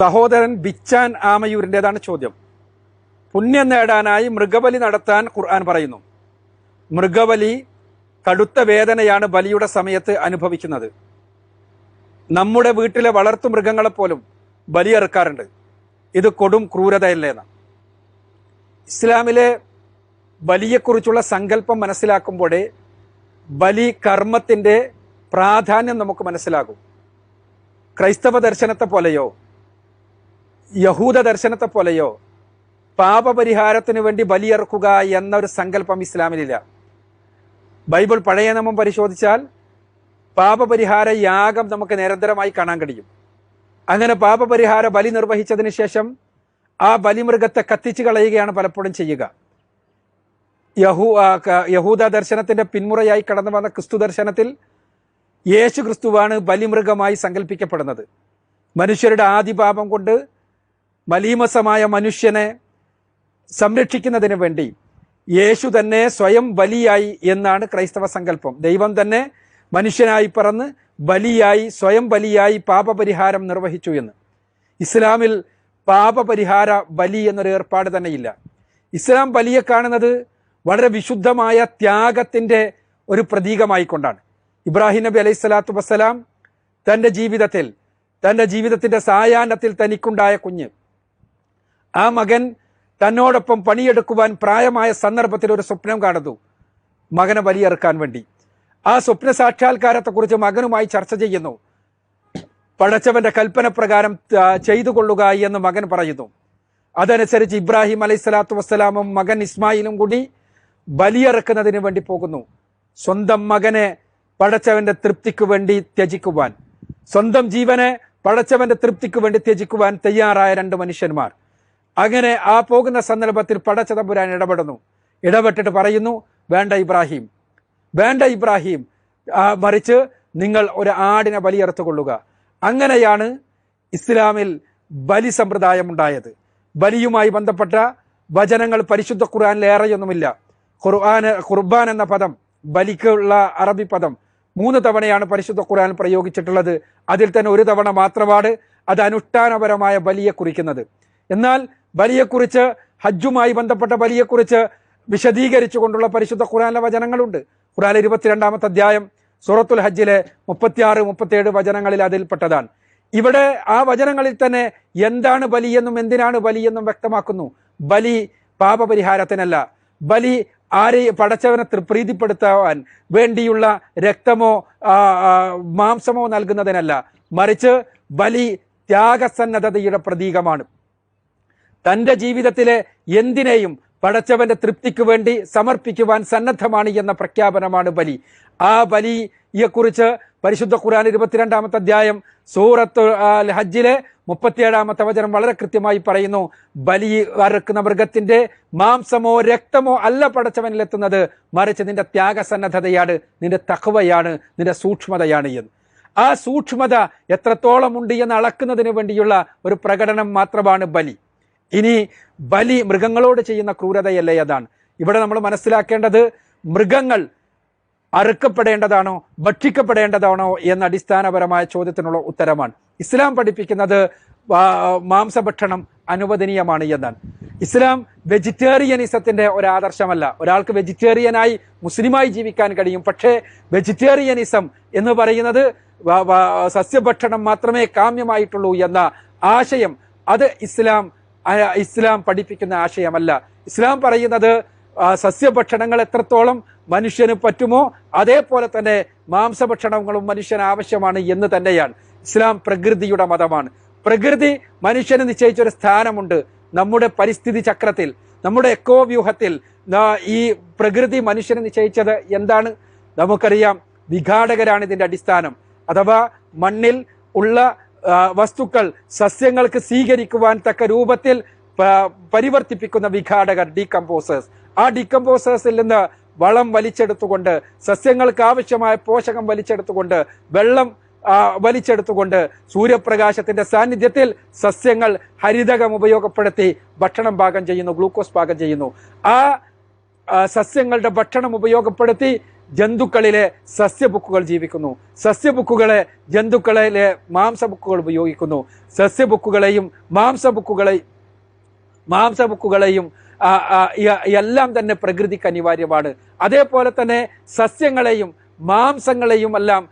സഹോദരൻ ബിച്ചാൻ ആമയൂരിന്റെതാണ് ചോദ്യം. പുണ്യം നേടാനായി മൃഗബലി നടത്താൻ ഖുർആൻ പറയുന്നു. മൃഗബലി കടുത്ത വേദനയാണ് ബലിയുടെ സമയത്ത് അനുഭവിക്കുന്നത്. നമ്മുടെ വീട്ടിലെ വളർത്തു മൃഗങ്ങളെപ്പോലും ബലിയെറുക്കാറുണ്ട് ഇത് കൊടും ക്രൂരതയല്ലേന്ന്. ഇസ്ലാമിലെ ബലിയെക്കുറിച്ചുള്ള സങ്കല്പം മനസ്സിലാക്കുമ്പോഴേ ബലി കർമ്മത്തിന്റെ പ്രാധാന്യം നമുക്ക് മനസ്സിലാകും. ക്രൈസ്തവ ദർശനത്തെ പോലെയോ യഹൂദ ദർശനത്തെ പോലെയോ പാപപരിഹാരത്തിന് വേണ്ടി ബലിയിറക്കുക എന്നൊരു സങ്കല്പം ഇസ്ലാമിലില്ല. ബൈബിൾ പഴയ നിയമം പരിശോധിച്ചാൽ പാപപരിഹാര യാഗം നമുക്ക് നിരന്തരമായി കാണാൻ കഴിയും. അങ്ങനെ പാപപരിഹാര ബലി നിർവഹിച്ചതിന് ശേഷം ആ ബലിമൃഗത്തെ കത്തിച്ചു കളയുകയാണ് പലപ്പോഴും ചെയ്യുക. യഹൂ യഹൂദ ദർശനത്തിന്റെ പിന്മുറയായി കടന്നു വന്ന ക്രിസ്തു ദർശനത്തിൽ യേശു ക്രിസ്തുവാണ് ബലിമൃഗമായി സങ്കല്പിക്കപ്പെടുന്നത്. മനുഷ്യരുടെ ആദിപാപം കൊണ്ട് മലീമസമായ മനുഷ്യനെ സംരക്ഷിക്കുന്നതിന് വേണ്ടി യേശു തന്നെ സ്വയം ബലിയായി എന്നാണ് ക്രൈസ്തവ സങ്കല്പം. ദൈവം തന്നെ മനുഷ്യനായി പറന്ന് ബലിയായി സ്വയം ബലിയായി പാപപരിഹാരം നിർവഹിച്ചു എന്ന്. ഇസ്ലാമിൽ പാപപരിഹാര ബലി എന്നൊരു ഏർപ്പാട് തന്നെയില്ല. ഇസ്ലാം ബലിയെ കാണുന്നത് വളരെ വിശുദ്ധമായ ത്യാഗത്തിന്റെ ഒരു പ്രതീകമായിക്കൊണ്ടാണ്. ഇബ്രാഹിം നബി അലൈഹി സ്വലാത്തു വസ്സലാം തന്റെ ജീവിതത്തിൽ തന്റെ ജീവിതത്തിന്റെ സായാഹ്നത്തിൽ തനിക്കുണ്ടായ കുഞ്ഞ് ആ മകൻ തന്നോടൊപ്പം പണിയെടുക്കുവാൻ പ്രായമായ സന്ദർഭത്തിൽ ഒരു സ്വപ്നം കാണുന്നു. മകനെ ബലിയെറുക്കാൻ വേണ്ടി. ആ സ്വപ്ന സാക്ഷാത്കാരത്തെക്കുറിച്ച് മകനുമായി ചർച്ച ചെയ്യുന്നു. പടച്ചവന്റെ കൽപ്പന പ്രകാരം ചെയ്തു കൊള്ളുക എന്ന് മകൻ പറയുന്നു. അതനുസരിച്ച് ഇബ്രാഹിം അലൈഹി സ്വലാത്തു വസ്സലാമും മകൻ ഇസ്മായിലും കൂടി ബലിയിറക്കുന്നതിന് വേണ്ടി പോകുന്നു. സ്വന്തം മകനെ പടച്ചവന്റെ തൃപ്തിക്ക് വേണ്ടി ത്യജിക്കുവാൻ. സ്വന്തം ജീവനെ പടച്ചവന്റെ തൃപ്തിക്ക് വേണ്ടി ത്യജിക്കുവാൻ തയ്യാറായ രണ്ട് മനുഷ്യന്മാർ. അങ്ങനെ ആ പോകുന്ന സന്ദർഭത്തിൽ പടച്ചതമ്പുരാൻ ഇടപെടുന്നു. ഇടപെട്ടിട്ട് പറയുന്നു വേണ്ട ഇബ്രാഹിം വേണ്ട ഇബ്രാഹിം മറിച്ച് നിങ്ങൾ ഒരു ആടിനെ ബലിയെറുത്തു കൊള്ളുക അങ്ങനെയാണ് ഇസ്ലാമിൽ ബലി സമ്പ്രദായം ഉണ്ടായത്. ബലിയുമായി ബന്ധപ്പെട്ട വചനങ്ങൾ പരിശുദ്ധ ഖുർആനിൽ ഏറെയൊന്നുമില്ല. ഖുർആൻ ഖുർബാൻ എന്ന പദം ബലിക്കുള്ള അറബി പദം മൂന്ന് തവണയാണ് പരിശുദ്ധ ഖുർആൻ പ്രയോഗിച്ചിട്ടുള്ളത്. അതിൽ തന്നെ ഒരു തവണ മാത്രമാണ് അത് അനുഷ്ഠാനപരമായ ബലിയെ കുറിക്കുന്നത്. എന്നാൽ ബലിയെക്കുറിച്ച് ഹജ്ജുമായി ബന്ധപ്പെട്ട ബലിയെക്കുറിച്ച് വിശദീകരിച്ചുകൊണ്ടുള്ള പരിശുദ്ധ ഖുറാനിലെ വചനങ്ങളുണ്ട്. ഖുറാൻ ഇരുപത്തിരണ്ടാമത്തെ അധ്യായം സൂറത്തുൽ ഹജ്ജിലെ മുപ്പത്തിയാറ് മുപ്പത്തിയേഴ് വചനങ്ങളിൽ അതിൽപ്പെട്ടതാണ് ഇവിടെ ആ വചനങ്ങളിൽ തന്നെ എന്താണ് ബലിയെന്നും എന്തിനാണ് ബലിയെന്നും വ്യക്തമാക്കുന്നു. ബലി പാപപരിഹാരത്തിനല്ല. ബലി ആരെ പടച്ചവനെ പ്രീതിപ്പെടുത്താൻ വേണ്ടിയുള്ള രക്തമോ മാംസമോ നൽകുന്നതിനല്ല. മറിച്ച് ബലി ത്യാഗസന്നദ്ധതയുടെ പ്രതീകമാണ്. തന്റെ ജീവിതത്തിലെ എന്തിനേയും പടച്ചവന്റെ തൃപ്തിക്ക് വേണ്ടി സമർപ്പിക്കുവാൻ സന്നദ്ധമാണ് എന്ന പ്രഖ്യാപനമാണ് ബലി. ആ ബലിയെക്കുറിച്ച് പരിശുദ്ധ ഖുർആൻ ഇരുപത്തിരണ്ടാമത്തെ അധ്യായം സൂറത്ത് ഹജ്ജിലെ മുപ്പത്തിയേഴാമത്തെ വചനം വളരെ കൃത്യമായി പറയുന്നു. ബലി അറുക്കുന്ന മൃഗത്തിന്റെ മാംസമോ രക്തമോ അല്ല പടച്ചവനിലെത്തുന്നത്. മറിച്ച് നിന്റെ ത്യാഗസന്നദ്ധതയാണ് നിന്റെ തഖവയാണ് നിന്റെ സൂക്ഷ്മതയാണ് എന്ന്. ആ സൂക്ഷ്മത എത്രത്തോളം ഉണ്ട് എന്ന് അളക്കുന്നതിന് വേണ്ടിയുള്ള ഒരു പ്രകടനം മാത്രമാണ് ബലി. ഇനി ബലി മൃഗങ്ങളോട് ചെയ്യുന്ന ക്രൂരതയല്ലേ അതാണ്? ഇവിടെ നമ്മൾ മനസ്സിലാക്കേണ്ടത് മൃഗങ്ങൾ അറുക്കപ്പെടേണ്ടതാണോ ഭക്ഷിക്കപ്പെടേണ്ടതാണോ എന്ന അടിസ്ഥാനപരമായ ചോദ്യത്തിനുള്ള ഉത്തരമാണ്. ഇസ്ലാം പഠിപ്പിക്കുന്നത് മാംസഭക്ഷണം അനുവദനീയമാണ് എന്നാണ്. ഇസ്ലാം വെജിറ്റേറിയനിസത്തിന്റെ ഒരു ആദർശമല്ല ഒരാൾക്ക് വെജിറ്റേറിയനായി മുസ്ലിമായി ജീവിക്കാൻ കഴിയും. പക്ഷേ വെജിറ്റേറിയനിസം എന്ന് പറയുന്നത് സസ്യഭക്ഷണം മാത്രമേ കാമ്യമായിട്ടുള്ളൂ എന്ന ആശയം അത് ഇസ്ലാം ഇസ്ലാം പഠിപ്പിക്കുന്ന ആശയമല്ല. ഇസ്ലാം പറയുന്നത് സസ്യഭക്ഷണങ്ങൾ എത്രത്തോളം മനുഷ്യന് പറ്റുമോ അതേപോലെ തന്നെ മാംസഭക്ഷണങ്ങളും മനുഷ്യന് ആവശ്യമാണ് എന്ന് തന്നെയാണ്. ഇസ്ലാം പ്രകൃതിയുടെ മതമാണ്. പ്രകൃതി മനുഷ്യന് നിശ്ചയിച്ചൊരു സ്ഥാനമുണ്ട്. നമ്മുടെ പരിസ്ഥിതി ചക്രത്തിൽ നമ്മുടെ എക്കോ വ്യൂഹത്തിൽ ഈ പ്രകൃതി മനുഷ്യന് നിശ്ചയിച്ചത് എന്താണ്? നമുക്കറിയാം വിഘാടകരാണ് ഇതിന്റെ അടിസ്ഥാനം. അഥവാ മണ്ണിൽ ഉള്ള വസ്തുക്കൾ സസ്യങ്ങൾക്ക് സ്വീകരിക്കുവാൻ തക്ക രൂപത്തിൽ പരിവർത്തിപ്പിക്കുന്ന വിഘാടകർ ഡീകമ്പോസേഴ്സ് ആ ഡീകമ്പോസേഴ്സിൽ നിന്ന് വളം വലിച്ചെടുത്തുകൊണ്ട് സസ്യങ്ങൾക്ക് ആവശ്യമായ പോഷകം വലിച്ചെടുത്തുകൊണ്ട് വെള്ളം വലിച്ചെടുത്തുകൊണ്ട് സൂര്യപ്രകാശത്തിന്റെ സാന്നിധ്യത്തിൽ സസ്യങ്ങൾ ഹരിതകം ഉപയോഗപ്പെടുത്തി ഭക്ഷണം പാകം ചെയ്യുന്നു ഗ്ലൂക്കോസ് പാകം ചെയ്യുന്നു. ആ, സസ്യങ്ങളുടെ ഭക്ഷണം ഉപയോഗപ്പെടുത്തി ജന്തുക്കളിലെ സസ്യബുക്കുകൾ ജീവിക്കുന്നു. സസ്യബുക്കുകളെ ജന്തുക്കളിലെ മാംസബുക്കുകൾ ഉപയോഗിക്കുന്നു. സസ്യബുക്കുകളെയും മാംസബുക്കുകളെയും മാംസബുക്കുകളെയും എല്ലാം തന്നെ പ്രകൃതിക്ക് അനിവാര്യമാണ്. അതേപോലെ തന്നെ സസ്യങ്ങളെയും മാംസങ്ങളെയും എല്ലാം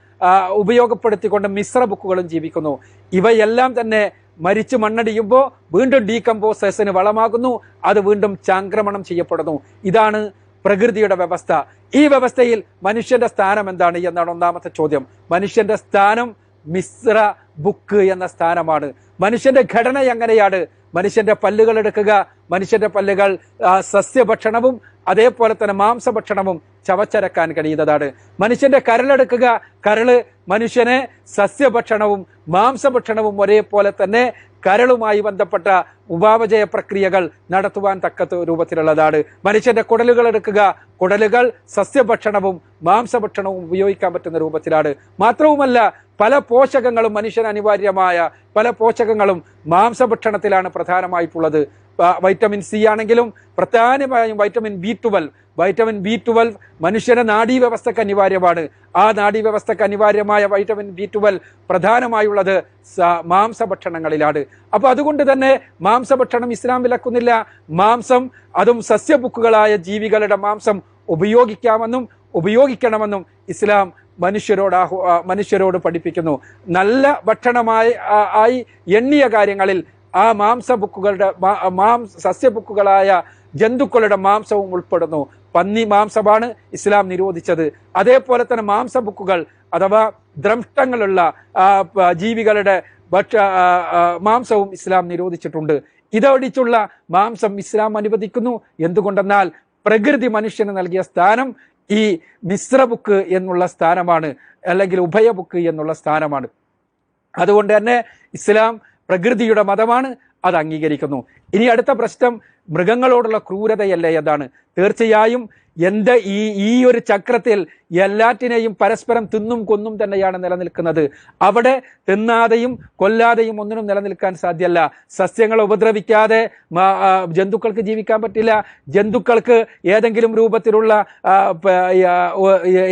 ഉപയോഗപ്പെടുത്തിക്കൊണ്ട് മിശ്ര ബുക്കുകളും ജീവിക്കുന്നു. ഇവയെല്ലാം തന്നെ മരിച്ചു മണ്ണടിയുമ്പോൾ വീണ്ടും ഡീകമ്പോസേഷന് വളമാകുന്നു. അത് വീണ്ടും ചാക്രമണം ചെയ്യപ്പെടുന്നു. ഇതാണ് പ്രകൃതിയുടെ വ്യവസ്ഥ. ഈ വ്യവസ്ഥയിൽ മനുഷ്യന്റെ സ്ഥാനം എന്താണ് എന്നാണ് ഒന്നാമത്തെ ചോദ്യം. മനുഷ്യന്റെ സ്ഥാനം മിശ്ര ബുക്ക് എന്ന സ്ഥാനമാണ്. മനുഷ്യന്റെ ഘടന എങ്ങനെയാണ്? മനുഷ്യന്റെ പല്ലുകൾ എടുക്കുക മനുഷ്യന്റെ പല്ലുകൾ സസ്യഭക്ഷണവും അതേപോലെ തന്നെ മാംസഭക്ഷണവും ചവച്ചരക്കാൻ കഴിയുന്നതാണ്. മനുഷ്യന്റെ കരളെടുക്കുക കരൾ മനുഷ്യനെ സസ്യഭക്ഷണവും മാംസഭക്ഷണവും ഒരേപോലെ തന്നെ കരളുമായി ബന്ധപ്പെട്ട ഉപാപചയ പ്രക്രിയകൾ നടത്തുവാൻ തക്ക രൂപത്തിലുള്ളതാണ്. മനുഷ്യന്റെ കുടലുകൾ എടുക്കുക കുടലുകൾ സസ്യഭക്ഷണവും മാംസഭക്ഷണവും ഉപയോഗിക്കാൻ പറ്റുന്ന രൂപത്തിലാണ്. മാത്രവുമല്ല പല പോഷകങ്ങളും മനുഷ്യന് അനിവാര്യമായ പല പോഷകങ്ങളും മാംസഭക്ഷണത്തിലാണ് പ്രധാനമായിട്ടുള്ളത്. വൈറ്റമിൻ സി ആണെങ്കിലും പ്രധാനമായും vitamin B twelve vitamin B twelve മനുഷ്യന്റെ നാഡീവ്യവസ്ഥക്ക് അനിവാര്യമാണ്. ആ നാഡീവ്യവസ്ഥക്ക് അനിവാര്യമായ വൈറ്റമിൻ ബി ട്വൽവ് പ്രധാനമായുള്ളത് മാംസഭക്ഷണങ്ങളിലാണ്. അപ്പൊ അതുകൊണ്ട് തന്നെ മാംസഭക്ഷണം ഇസ്ലാം വിലക്കുന്നില്ല. മാംസം അതും സസ്യബുക്കുകളായ ജീവികളുടെ മാംസം ഉപയോഗിക്കാമെന്നും ഉപയോഗിക്കണമെന്നും ഇസ്ലാം മനുഷ്യരോട് മനുഷ്യരോട് പഠിപ്പിക്കുന്നു. നല്ല ഭക്ഷണമായി ആയി എണ്ണിയ കാര്യങ്ങളിൽ ആ മാംസ ബുക്കുകളുടെ മാംസ സസ്യ ബുക്കുകളായ ജന്തുക്കളുടെ മാംസവും ഉൾപ്പെടുന്നു. പന്നി മാംസമാണ് ഇസ്ലാം നിരോധിച്ചത്. അതേപോലെ തന്നെ മാംസ ബുക്കുകൾ അഥവാ ദ്രംഷ്ടങ്ങളുള്ള ജീവികളുടെ ഭക്ഷ മാംസവും ഇസ്ലാം നിരോധിച്ചിട്ടുണ്ട്. ഇതൊടിച്ചുള്ള മാംസം ഇസ്ലാം അനുവദിക്കുന്നു. എന്തുകൊണ്ടെന്നാൽ പ്രകൃതി മനുഷ്യന് നൽകിയ സ്ഥാനം ഈ മിശ്ര ബുക്ക് എന്നുള്ള സ്ഥാനമാണ്. അല്ലെങ്കിൽ ഉഭയ ബുക്ക് എന്നുള്ള സ്ഥാനമാണ്. അതുകൊണ്ട് തന്നെ ഇസ്ലാം പ്രകൃതിയുടെ മതമാണ്. അത് അംഗീകരിക്കുന്നു. ഇനി അടുത്ത പ്രശ്നം മൃഗങ്ങളോടുള്ള ക്രൂരതയല്ലേ അതാണ്. തീർച്ചയായും എന്ത് ഈ ഈ ഒരു ചക്രത്തിൽ എല്ലാറ്റിനെയും പരസ്പരം തിന്നും കൊന്നും തന്നെയാണ് നിലനിൽക്കുന്നത്. അവിടെ തിന്നാതെയും കൊല്ലാതെയും ഒന്നിനും നിലനിൽക്കാൻ സാധ്യല്ല. സസ്യങ്ങളെ ഉപദ്രവിക്കാതെ ജന്തുക്കൾക്ക് ജീവിക്കാൻ പറ്റില്ല. ജന്തുക്കൾക്ക് ഏതെങ്കിലും രൂപത്തിലുള്ള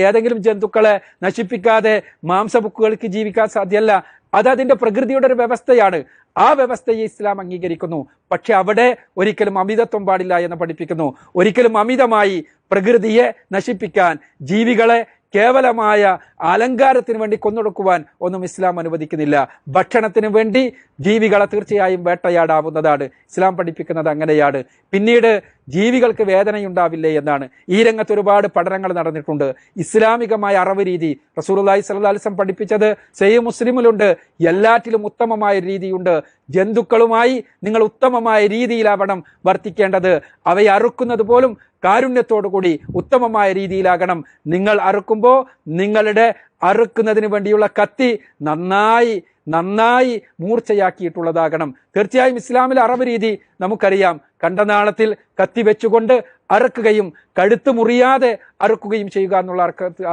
ഏതെങ്കിലും ജന്തുക്കളെ നശിപ്പിക്കാതെ മാംസബുക്കുകൾക്ക് ജീവിക്കാൻ സാധ്യല്ല. അത് അതിന്റെ പ്രകൃതിയുടെ ഒരു വ്യവസ്ഥയാണ്. ആ വ്യവസ്ഥയെ ഇസ്ലാം അംഗീകരിക്കുന്നു. പക്ഷെ അവിടെ ഒരിക്കലും അമിതത്വം പാടില്ല എന്ന് പഠിപ്പിക്കുന്നു. ഒരിക്കലും അമിതമായി പ്രകൃതിയെ നശിപ്പിക്കാൻ ജീവികളെ കേവലമായ അലങ്കാരത്തിന് വേണ്ടി കൊന്നൊടുക്കുവാൻ ഒന്നും ഇസ്ലാം അനുവദിക്കുന്നില്ല. ഭക്ഷണത്തിന് വേണ്ടി ജീവികളെ തീർച്ചയായും വേട്ടയാടാവുന്നതാണ്. ഇസ്ലാം പഠിപ്പിക്കുന്നത് അങ്ങനെയാണ്. പിന്നീട് ജീവികൾക്ക് വേദനയുണ്ടാവില്ലേ എന്നാണ്. ഈ രംഗത്ത് ഒരുപാട് പഠനങ്ങൾ നടന്നിട്ടുണ്ട്. ഇസ്ലാമികമായ അറവ് രീതി അലൈഹി വസല്ലം പഠിപ്പിച്ചത് സെയ് മുസ്ലിമിലുണ്ട്. എല്ലാറ്റിലും ഉത്തമമായ രീതിയുണ്ട്. ജന്തുക്കളുമായി നിങ്ങൾ ഉത്തമമായ രീതിയിലാവണം വർത്തിക്കേണ്ടത്. അവയെ അറുക്കുന്നത് പോലും കാരുണ്യത്തോടുകൂടി ഉത്തമമായ രീതിയിലാകണം. നിങ്ങൾ അറുക്കുമ്പോൾ നിങ്ങളുടെ അറുക്കുന്നതിന് വേണ്ടിയുള്ള കത്തി നന്നായി നന്നായി മൂർച്ചയാക്കിയിട്ടുള്ളതാകണം. തീർച്ചയായും ഇസ്ലാമിലെ അറബ് രീതി നമുക്കറിയാം. കണ്ടനാളത്തിൽ കത്തിവെച്ചുകൊണ്ട് അറുക്കുകയും കഴുത്ത് മുറിയാതെ അറുക്കുകയും ചെയ്യുക എന്നുള്ള അറക്ക-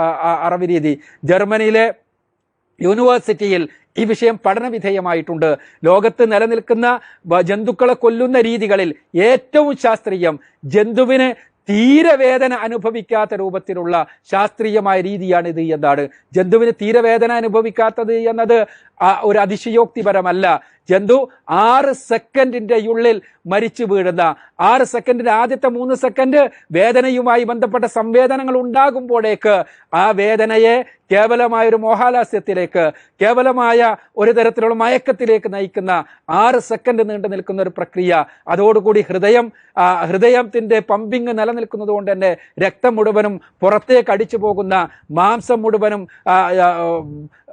അറവ് രീതി ജർമ്മനിയിലെ യൂണിവേഴ്സിറ്റിയിൽ ഈ വിഷയം പഠന വിധേയമായിട്ടുണ്ട്. ലോകത്ത് നിലനിൽക്കുന്ന ജന്തുക്കളെ കൊല്ലുന്ന രീതികളിൽ ഏറ്റവും ശാസ്ത്രീയം ജന്തുവിന് തീരവേദന അനുഭവിക്കാത്ത രൂപത്തിലുള്ള ശാസ്ത്രീയമായ രീതിയാണ് ഇത് എന്നാണ്. ജന്തുവിന് തീരവേദന അനുഭവിക്കാത്തത് എന്നത് ഒരു അതിശയോക്തിപരമല്ല. ജന്തു ആറ് സെക്കൻഡിന്റെ ഉള്ളിൽ മരിച്ചു വീഴുന്ന ആറ് സെക്കൻഡിന്റെ ആദ്യത്തെ മൂന്ന് സെക്കൻഡ് വേദനയുമായി ബന്ധപ്പെട്ട സംവേദനങ്ങൾ ഉണ്ടാകുമ്പോഴേക്ക് ആ വേദനയെ കേവലമായ ഒരു മോഹാലാസ്യത്തിലേക്ക് കേവലമായ ഒരു തരത്തിലുള്ള മയക്കത്തിലേക്ക് നയിക്കുന്ന ആറ് സെക്കൻഡ് നീണ്ടു നിൽക്കുന്ന ഒരു പ്രക്രിയ. അതോടുകൂടി ഹൃദയം ഹൃദയത്തിന്റെ പമ്പിങ് നിലനിൽക്കുന്നത് കൊണ്ട് തന്നെ രക്തം മുഴുവനും പുറത്തേക്ക് അടിച്ചു പോകുന്ന മാംസം മുഴുവനും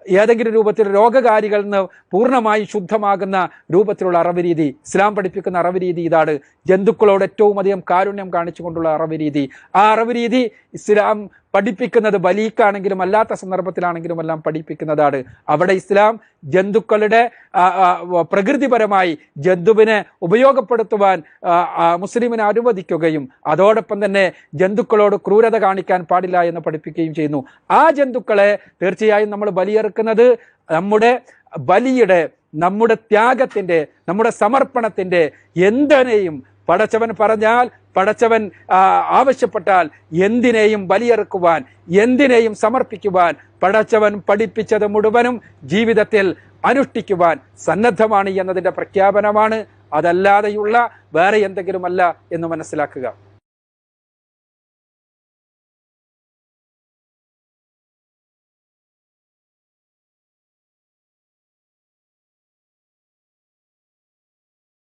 ഏതെങ്കിലും രൂപത്തിൽ രോഗകാരികളിൽ നിന്ന് പൂർണമായി ശുദ്ധമാകുന്ന രൂപത്തിലുള്ള അറവ് രീതി ഇസ്ലാം പഠിപ്പിക്കുന്ന അറവ് രീതി ഇതാണ്. ജന്തുക്കളോട് ഏറ്റവും അധികം കാരുണ്യം കാണിച്ചുകൊണ്ടുള്ള അറവ് രീതി ആ അറവ് രീതി ഇസ്ലാം പഠിപ്പിക്കുന്നത് ബലീക്കാണെങ്കിലും അല്ലാത്ത സന്ദർഭത്തിലാണെങ്കിലും എല്ലാം പഠിപ്പിക്കുന്നതാണ്. അവിടെ ഇസ്ലാം ജന്തുക്കളുടെ പ്രകൃതിപരമായി ജന്തുവിനെ ഉപയോഗപ്പെടുത്തുവാൻ മുസ്ലിമിനെ അനുവദിക്കുകയും അതോടൊപ്പം തന്നെ ജന്തുക്കളോട് ക്രൂരത കാണിക്കാൻ പാടില്ല എന്ന് പഠിപ്പിക്കുകയും ചെയ്യുന്നു. ആ ജന്തുക്കളെ തീർച്ചയായും നമ്മൾ ബലിയെറുക്കുന്നത് നമ്മുടെ ബലിയുടെ നമ്മുടെ ത്യാഗത്തിന്റെ നമ്മുടെ സമർപ്പണത്തിന്റെ എന്തിനേയും പടച്ചവൻ പറഞ്ഞാൽ പടച്ചവൻ ആവശ്യപ്പെട്ടാൽ എന്തിനേയും ബലിയെറുക്കുവാൻ എന്തിനേയും സമർപ്പിക്കുവാൻ പടച്ചവൻ പഠിപ്പിച്ചത് മുഴുവനും ജീവിതത്തിൽ അനുഷ്ഠിക്കുവാൻ സന്നദ്ധമാണ് എന്നതിന്റെ പ്രഖ്യാപനമാണ്. അതല്ലാതെയുള്ള വേറെ എന്തെങ്കിലുമല്ല എന്ന് മനസ്സിലാക്കുക.